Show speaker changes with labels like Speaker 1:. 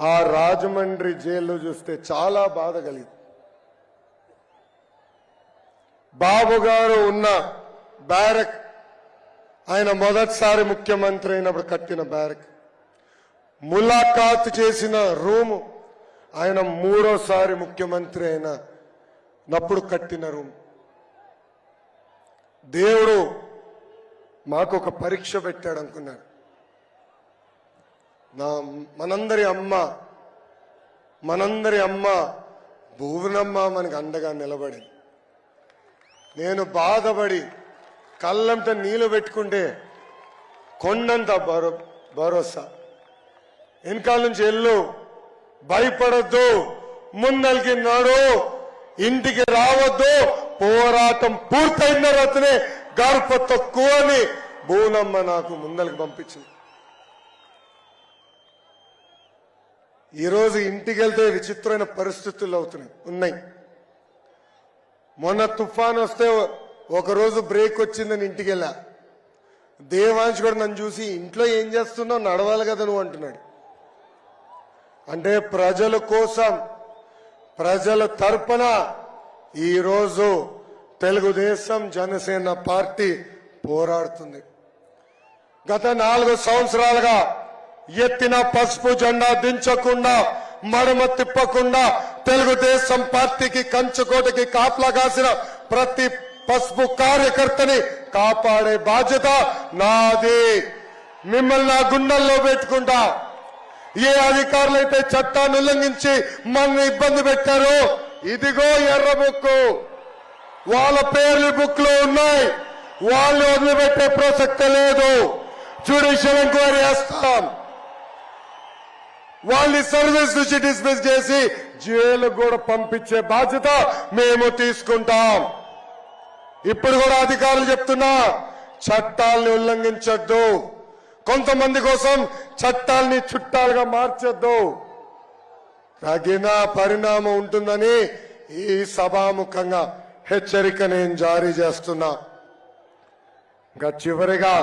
Speaker 1: ఆ రాజమండ్రి జైల్లో చూస్తే చాలా బాధ కలిగింది. బాబు గారు ఉన్న బ్యారక్ ఆయన మొదటిసారి ముఖ్యమంత్రి అయినప్పుడు కట్టిన బ్యారక్. ములాఖాత్ చేసిన రూము ఆయన మూడోసారి ముఖ్యమంత్రి అయిన నప్పుడు కట్టిన రూమ్. దేవుడు మాకు ఒక పరీక్ష పెట్టాడు అనుకున్నాడు. నా మనందరి అమ్మ మనందరి అమ్మ భువనమ్మ మనకు అండగా నిలబడింది. నేను బాధపడి కళ్ళంత నీళ్ళు పెట్టుకుంటే కొండంత భరో భరోసా. వెనకాల నుంచి వెళ్ళు భయపడద్దు ముందలికి నాడు ఇంటికి రావద్దు పోరాటం పూర్తయిన తర్వాతనే గర్భ తక్కువ అని భూనమ్మ నాకు ముందలికి పంపించింది. ఈరోజు ఇంటికి వెళ్తే విచిత్రమైన పరిస్థితులు అవుతున్నాయి ఉన్నాయి. మొన్న తుఫాన్ వస్తే ఒకరోజు బ్రేక్ వచ్చిందని ఇంటికి వెళ్ళా దేవాంశ్ కూడా నన్ను చూసి ఇంట్లో ఏం చేస్తున్నావు? నడవాలి కదా నువ్వు అంటున్నాడు. అంటే ప్రజల కోసం ప్రజల తరపున ఈరోజు తెలుగుదేశం జనసేన పార్టీ పోరాడుతుంది. గత నాలుగు సంవత్సరాలుగా ఎత్తిన పసుపు జెండా దించకుండా మడమ తిప్పకుండా తెలుగుదేశం పార్టీకి కంచుకోటకి కాపలా కాసిన ప్రతి పసుపు కార్యకర్తని కాపాడే బాధ్యత నాది. మిమ్మల్ని నా గుండెల్లో పెట్టుకుంటా. ఏ అధికారులు అయితే చట్టాన్ని ఉల్లంఘించి మనల్ని ఇబ్బంది పెట్టారో ఇదిగో ఎర్ర బుక్కు. వాళ్ళ పేర్లు బుక్లో ఉన్నాయి. వాళ్ళు వదిలిపెట్టే ప్రసక్తే లేదు. జ్యుడిషియల్ ఎంక్వైరీ చేస్తాం వాళ్ళని సర్వీస్ నుంచి డిస్మిస్ చేసి జైలు కూడా పంపించే బాధ్యత మేము తీసుకుంటాం. ఇప్పుడు కూడా అధికారులు చెప్తున్నా చట్టాలని ఉల్లంఘించొద్దు. కొంతమంది కోసం చట్టాలని చుట్టాలుగా మార్చొద్దు. తగిన పరిణామం ఉంటుందని ఈ సభాముఖంగా హెచ్చరిక నేను జారీ చేస్తున్నా. ఇంకా చివరిగా